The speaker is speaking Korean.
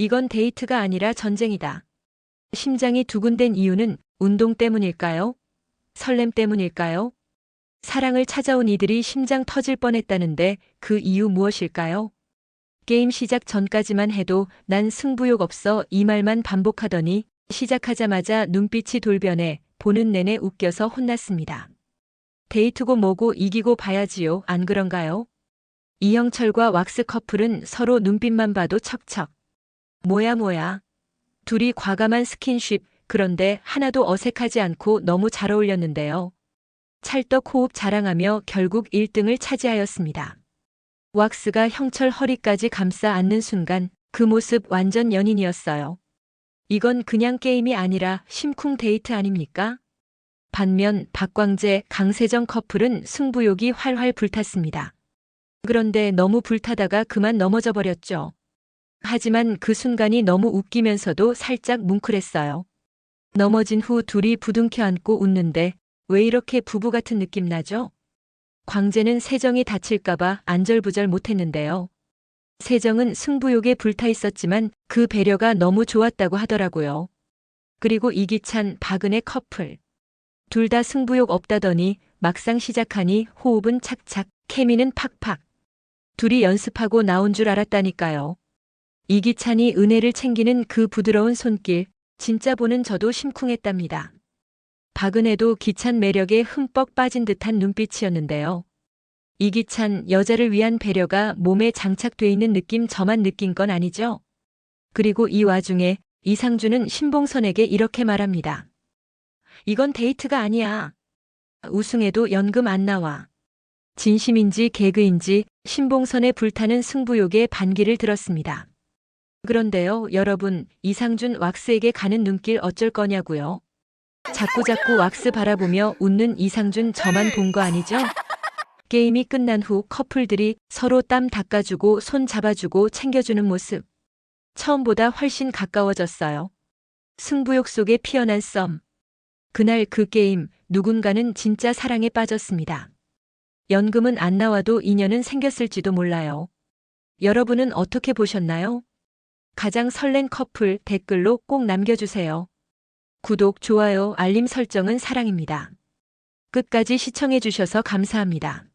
이건 데이트가 아니라 전쟁이다. 심장이 두근댄 이유는 운동 때문일까요? 설렘 때문일까요? 사랑을 찾아온 이들이 심장 터질 뻔했다는데 그 이유 무엇일까요? 게임 시작 전까지만 해도 난 승부욕 없어 이 말만 반복하더니 시작하자마자 눈빛이 돌변해 보는 내내 웃겨서 혼났습니다. 데이트고 뭐고 이기고 봐야지요, 안 그런가요? 이영철과 왁스 커플은 서로 눈빛만 봐도 척척. 뭐야 뭐야. 둘이 과감한 스킨십, 그런데 하나도 어색하지 않고 너무 잘 어울렸는데요. 찰떡 호흡 자랑하며 결국 1등을 차지하였습니다. 왁스가 형철 허리까지 감싸 안는 순간 그 모습 완전 연인이었어요. 이건 그냥 게임이 아니라 심쿵 데이트 아닙니까? 반면 박광재, 강세정 커플은 승부욕이 활활 불탔습니다. 그런데 너무 불타다가 그만 넘어져 버렸죠. 하지만 그 순간이 너무 웃기면서도 살짝 뭉클했어요. 넘어진 후 둘이 부둥켜 안고 웃는데 왜 이렇게 부부 같은 느낌 나죠? 광재는 세정이 다칠까봐 안절부절 못했는데요. 세정은 승부욕에 불타 있었지만 그 배려가 너무 좋았다고 하더라고요. 그리고 이기찬, 박은혜 커플. 둘 다 승부욕 없다더니 막상 시작하니 호흡은 착착, 케미는 팍팍. 둘이 연습하고 나온 줄 알았다니까요. 이기찬이 은혜를 챙기는 그 부드러운 손길, 진짜 보는 저도 심쿵했답니다. 박은혜도 기찬 매력에 흠뻑 빠진 듯한 눈빛이었는데요. 이기찬 여자를 위한 배려가 몸에 장착돼 있는 느낌 저만 느낀 건 아니죠? 그리고 이 와중에 이상준은 신봉선에게 이렇게 말합니다. 이건 데이트가 아니야. 우승해도 연금 안 나와. 진심인지 개그인지 신봉선의 불타는 승부욕에 반기를 들었습니다. 그런데요, 여러분, 이상준 왁스에게 가는 눈길 어쩔 거냐고요? 자꾸자꾸 왁스 바라보며 웃는 이상준 저만 본 거 아니죠? 게임이 끝난 후 커플들이 서로 땀 닦아주고 손 잡아주고 챙겨주는 모습. 처음보다 훨씬 가까워졌어요. 승부욕 속에 피어난 썸. 그날 그 게임, 누군가는 진짜 사랑에 빠졌습니다. 연금은 안 나와도 인연은 생겼을지도 몰라요. 여러분은 어떻게 보셨나요? 가장 설렌 커플 댓글로 꼭 남겨주세요. 구독, 좋아요, 알림 설정은 사랑입니다. 끝까지 시청해주셔서 감사합니다.